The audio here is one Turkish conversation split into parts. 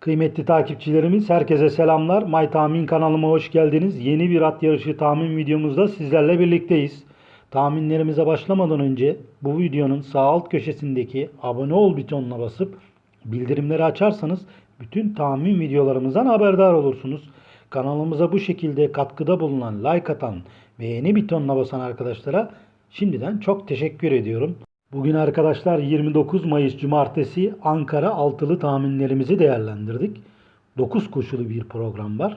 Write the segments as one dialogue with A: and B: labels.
A: Kıymetli takipçilerimiz herkese selamlar. May Tahmin kanalıma hoş geldiniz. Yeni bir at yarışı tahmin videomuzda sizlerle birlikteyiz. Tahminlerimize başlamadan önce bu videonun sağ alt köşesindeki abone ol butonuna basıp bildirimleri açarsanız bütün tahmin videolarımızdan haberdar olursunuz. Kanalımıza bu şekilde katkıda bulunan, like atan, beğeni butonuna basan arkadaşlara şimdiden çok teşekkür ediyorum. Bugün arkadaşlar 29 Mayıs Cumartesi Ankara altılı tahminlerimizi değerlendirdik. 9 koşulu bir program var.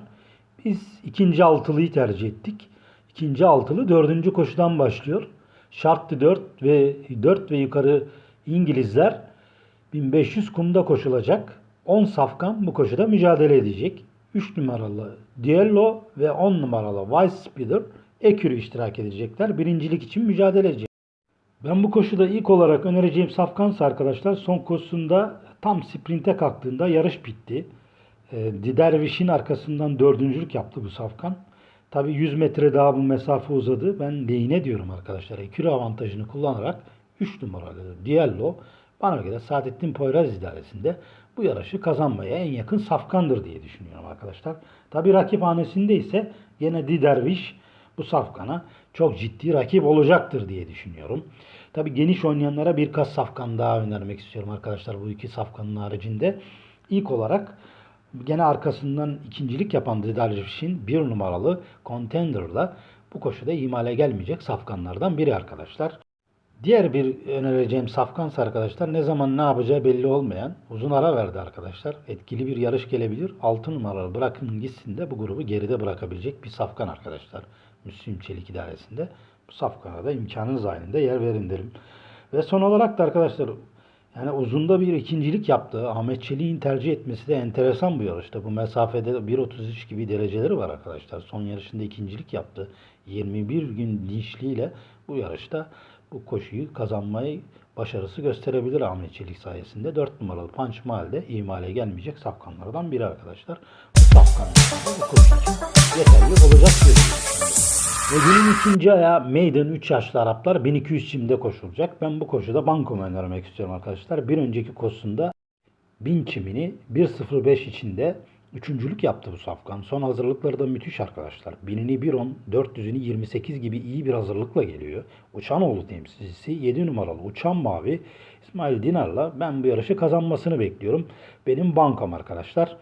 A: Biz ikinci altılıyı tercih ettik. İkinci altılı dördüncü koşudan başlıyor. Şartlı 4 ve 4 ve yukarı İngilizler 1500 kumda koşulacak. 10 safkan bu koşuda mücadele edecek. 3 numaralı Diello ve 10 numaralı Vice Speeder Ekürü iştirak edecekler. Birincilik için mücadele edecek. Ben bu koşuda ilk olarak önereceğim Safkansa arkadaşlar son koşusunda tam sprinte kalktığında yarış bitti. E, Diderviş'in arkasından dördüncülük yaptı bu Safkan. Tabi 100 metre daha bu mesafe uzadı. Ben lehine diyorum arkadaşlar. Ekürü avantajını kullanarak 3 numaralı Diallo bana göre Saadettin Poyraz idaresinde bu yarışı kazanmaya en yakın safkandır diye düşünüyorum arkadaşlar. Tabi rakiphanesinde ise yine Diderviş bu safkana çok ciddi rakip olacaktır diye düşünüyorum. Tabi geniş oynayanlara birkaç safkan daha önermek istiyorum arkadaşlar bu iki safkanın haricinde. İlk olarak gene arkasından ikincilik yapan Diderviş'in bir numaralı Contender'la bu koşuda ihmale gelmeyecek safkanlardan biri arkadaşlar. Diğer bir önereceğim safkansa arkadaşlar ne zaman ne yapacağı belli olmayan uzun ara verdi arkadaşlar. Etkili bir yarış gelebilir. 6 numaralı bırakın gitsin de bu grubu geride bırakabilecek bir safkan arkadaşlar. Müslüm Çelik idaresinde. Bu safkana da imkanınız dahilinde yer verin derim. Ve son olarak da arkadaşlar yani uzunda bir ikincilik yaptı. Ahmet Çelik'in tercih etmesi de enteresan bu yarışta. Bu mesafede 1.33 gibi dereceleri var arkadaşlar. Son yarışında ikincilik yaptı. 21 gün dinçliğiyle bu yarışta bu koşuyu kazanmayı başarısı gösterebilir Ahmet Çelik sayesinde. 4 numaralı Punch Mahal'de ihmale gelmeyecek safkanlardan biri arkadaşlar. Bu safkanlar da bu koşu için yeterli olacak diye. Ve günün ikinci ayağı Maiden 3 yaşlı Araplar 1200 çimde koşulacak. Ben bu koşuda bankomu önermek istiyorum arkadaşlar. Bir önceki koşusunda 1000 çimini 1.05 içinde üçüncülük yaptı bu safkan. Son hazırlıkları da müthiş arkadaşlar. 1000'ini 1.10, 400'ünü 28 gibi iyi bir hazırlıkla geliyor. Uçanoğlu temsilcisi 7 numaralı Uçan Mavi İsmail Dinar'la ben bu yarışı kazanmasını bekliyorum. Benim bankam arkadaşlar.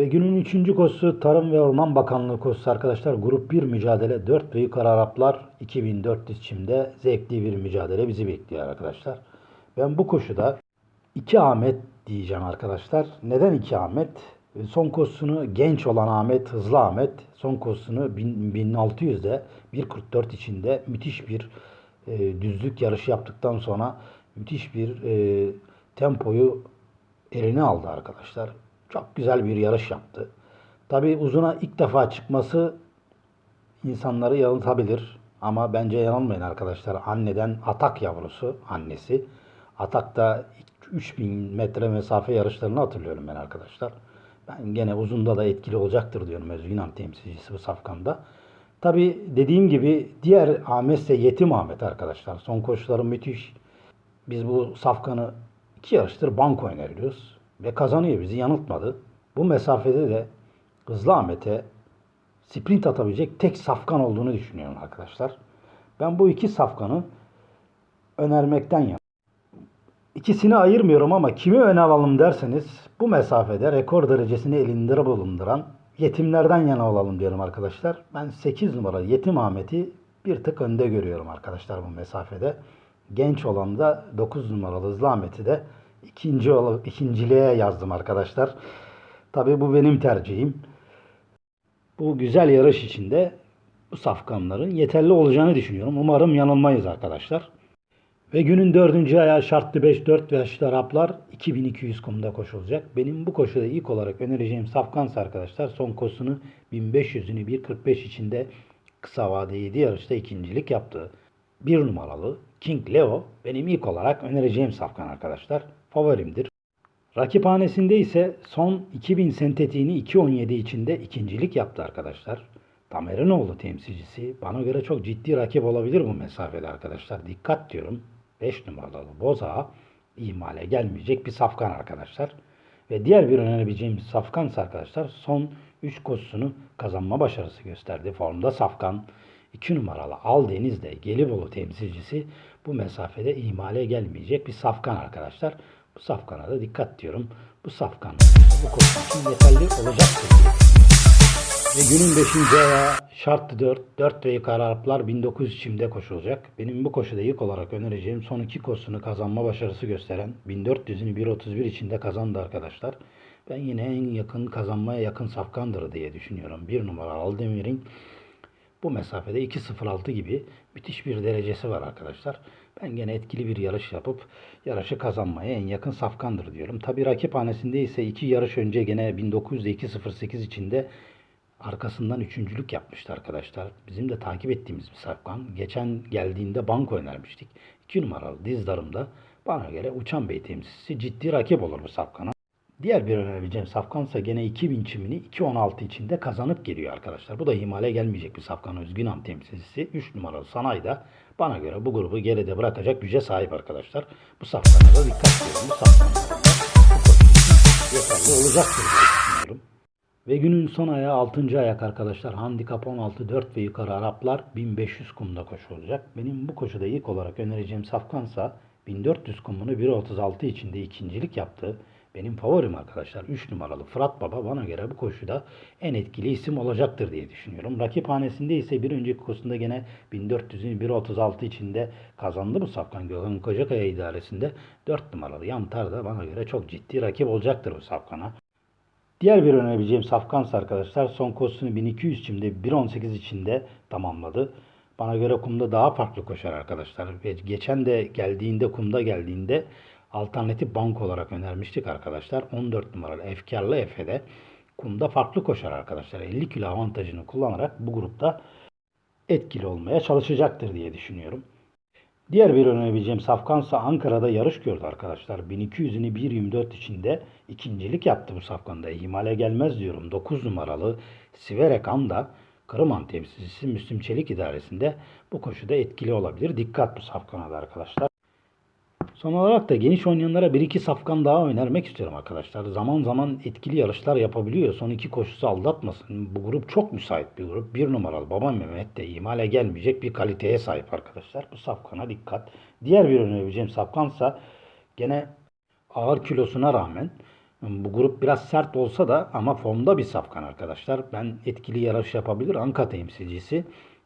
A: Ve günün üçüncü koşusu Tarım ve Orman Bakanlığı koşusu arkadaşlar. Grup 1 mücadele 4 ve yukarı Araplar 2400 çimde zevkli bir mücadele bizi bekliyor arkadaşlar. Ben bu koşuda 2 Ahmet diyeceğim arkadaşlar. Neden 2 Ahmet? Son koşusunu genç olan Ahmet, hızlı Ahmet son koşusunu 1600'de 1.44 içinde müthiş bir e, düzlük yarışı yaptıktan sonra müthiş bir e, tempoyu eline aldı arkadaşlar. Çok güzel bir yarış yaptı. Tabi uzuna ilk defa çıkması insanları yanıltabilir. Ama bence yanılmayın arkadaşlar. Anneden atak yavrusu annesi. Atakta 3000 metre mesafe yarışlarını hatırlıyorum ben arkadaşlar. Ben gene uzunda da etkili olacaktır diyorum Özgün Han temsilcisi bu safkanda. Tabi dediğim gibi diğer Ahmet ise Yetim Ahmet arkadaşlar. Son koşuları müthiş. Biz bu safkanı iki yarıştır banko öneriyoruz. Ve kazanıyor bizi yanıltmadı. Bu mesafede de Hızlı Ahmet'e sprint atabilecek tek safkan olduğunu düşünüyorum arkadaşlar. Ben bu iki safkanı önermekten ya. İkisini ayırmıyorum ama kimi öne alalım derseniz bu mesafede rekor derecesini elinde bulunduran yetimlerden yana olalım diyorum arkadaşlar. Ben 8 numaralı Yetim Ahmet'i bir tık önde görüyorum arkadaşlar bu mesafede. Genç olan da 9 numaralı Hızlı Ahmet'i de ikinci ikinciliğe yazdım arkadaşlar. Tabii bu benim tercihim. Bu güzel yarış içinde bu safkanların yeterli olacağını düşünüyorum. Umarım yanılmayız arkadaşlar. Ve günün dördüncü ayağı şartlı 5-4 yaşlı Araplar 2200 kumda koşulacak. Benim bu koşuda ilk olarak önereceğim Safkansa arkadaşlar son koşusunu 1500'ünü 1.45 içinde kısa vade 7 yarışta ikincilik yaptı. Bir numaralı King Leo benim ilk olarak önereceğim Safkan arkadaşlar. Favorimdir. Rakiphanesinde ise son 2000 sentetiğini 2.17 içinde ikincilik yaptı arkadaşlar. Tamerinoğlu temsilcisi bana göre çok ciddi rakip olabilir bu mesafede arkadaşlar. Dikkat diyorum. 5 numaralı Boza ihmale gelmeyecek bir safkan arkadaşlar. Ve diğer bir önerebileceğimiz Safkan ise arkadaşlar son 3 koşusunu kazanma başarısı gösterdi. Formda Safkan 2 numaralı Al Deniz'de Gelibolu temsilcisi bu mesafede ihmale gelmeyecek bir Safkan arkadaşlar. Bu Safkan'a da dikkat diyorum. Bu Safkan bu koşu için yeterli olacaktır. ve günün 5. ayağı şartlı 4. 4 ve yukarı Araplar 1900 çimde koşulacak. Benim bu koşuda ilk olarak önereceğim son iki koşusunu kazanma başarısı gösteren 1400'ünü 1.31 içinde kazandı arkadaşlar. Ben yine en yakın kazanmaya yakın safkandır diye düşünüyorum. Bir numara Aldemir'in bu mesafede 2.06 gibi müthiş bir derecesi var arkadaşlar. Ben gene etkili bir yarış yapıp yarışı kazanmaya en yakın safkandır diyorum. Tabi rakip hanesinde ise iki yarış önce gene 1900'de 2.08 içinde arkasından üçüncülük yapmıştı arkadaşlar. Bizim de takip ettiğimiz bir safkan. Geçen geldiğinde banko önermiştik. 2 numaralı dizdarımda bana göre Uçan Bey temsilcisi ciddi rakip olur bu safkana. Diğer bir önerebileceğim safkansa gene 2000 çimini 2.16 içinde kazanıp geliyor arkadaşlar. Bu da ihmale gelmeyecek bir safkan Özgünan temsilcisi. 3 numaralı Sanay'da bana göre bu grubu geride bırakacak güce sahip arkadaşlar. Bu safkana da dikkat ediyorum. Bu safkanlarda yeterli olacaktır düşünüyorum. Ve günün son ayağı 6. ayak arkadaşlar. Handikap 16 4 ve yukarı Araplar 1500 kumda koşu olacak. Benim bu koşuda ilk olarak önereceğim Safkansa 1400 kumunu 1.36 içinde ikincilik yaptı. Benim favorim arkadaşlar 3 numaralı Fırat Baba bana göre bu koşuda en etkili isim olacaktır diye düşünüyorum. Rakip hanesinde ise bir önceki koşusunda gene 1400'ün 1.36 içinde kazandı bu Safkan Gökhan Kocakaya idaresinde 4 numaralı Yantar da bana göre çok ciddi rakip olacaktır bu Safkan'a. Diğer bir önerebileceğim Safkans arkadaşlar son koşusunu 1200 çimde 1.18 içinde tamamladı. Bana göre kumda daha farklı koşar arkadaşlar. Geçen de geldiğinde kumda geldiğinde alternatif bank olarak önermiştik arkadaşlar. 14 numaralı Efkarlı Efe'de kumda farklı koşar arkadaşlar. 50 kilo avantajını kullanarak bu grupta etkili olmaya çalışacaktır diye düşünüyorum. Diğer bir önerebileceğim Safkansa Ankara'da yarış gördü arkadaşlar. 1200'ünü 1.24 içinde ikincilik yaptı bu Safkan'da. İhmale gelmez diyorum. 9 numaralı Siverek Anda Kırıman temsilcisi Müslüm Çelik idaresinde bu koşuda etkili olabilir. Dikkat bu Safkan'a da arkadaşlar. Son olarak da geniş oynayanlara 1-2 safkan daha önermek istiyorum arkadaşlar. Zaman zaman etkili yarışlar yapabiliyor. Son iki koşusu aldatmasın. Bu grup çok müsait bir grup. Bir numaralı Baba Mehmet de ihmale gelmeyecek bir kaliteye sahip arkadaşlar. Bu safkana dikkat. Diğer bir önerebileceğim safkansa gene ağır kilosuna rağmen bu grup biraz sert olsa da ama formda bir safkan arkadaşlar. Ben etkili yarış yapabilir. Anka temsilcisi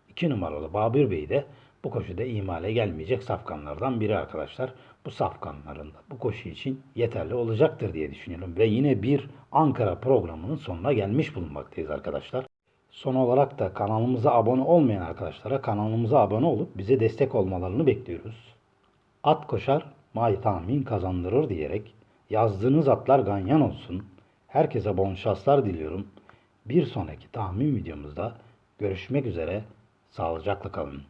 A: 2 numaralı Babür Bey de bu koşuda ihmale gelmeyecek safkanlardan biri arkadaşlar. Bu safkanların da bu koşu için yeterli olacaktır diye düşünüyorum. Ve yine bir Ankara programının sonuna gelmiş bulunmaktayız arkadaşlar. Son olarak da kanalımıza abone olmayan arkadaşlara kanalımıza abone olup bize destek olmalarını bekliyoruz. At koşar, may tahmin kazandırır diyerek yazdığınız atlar ganyan olsun. Herkese bol şanslar diliyorum. Bir sonraki tahmin videomuzda görüşmek üzere. Sağlıcakla kalın.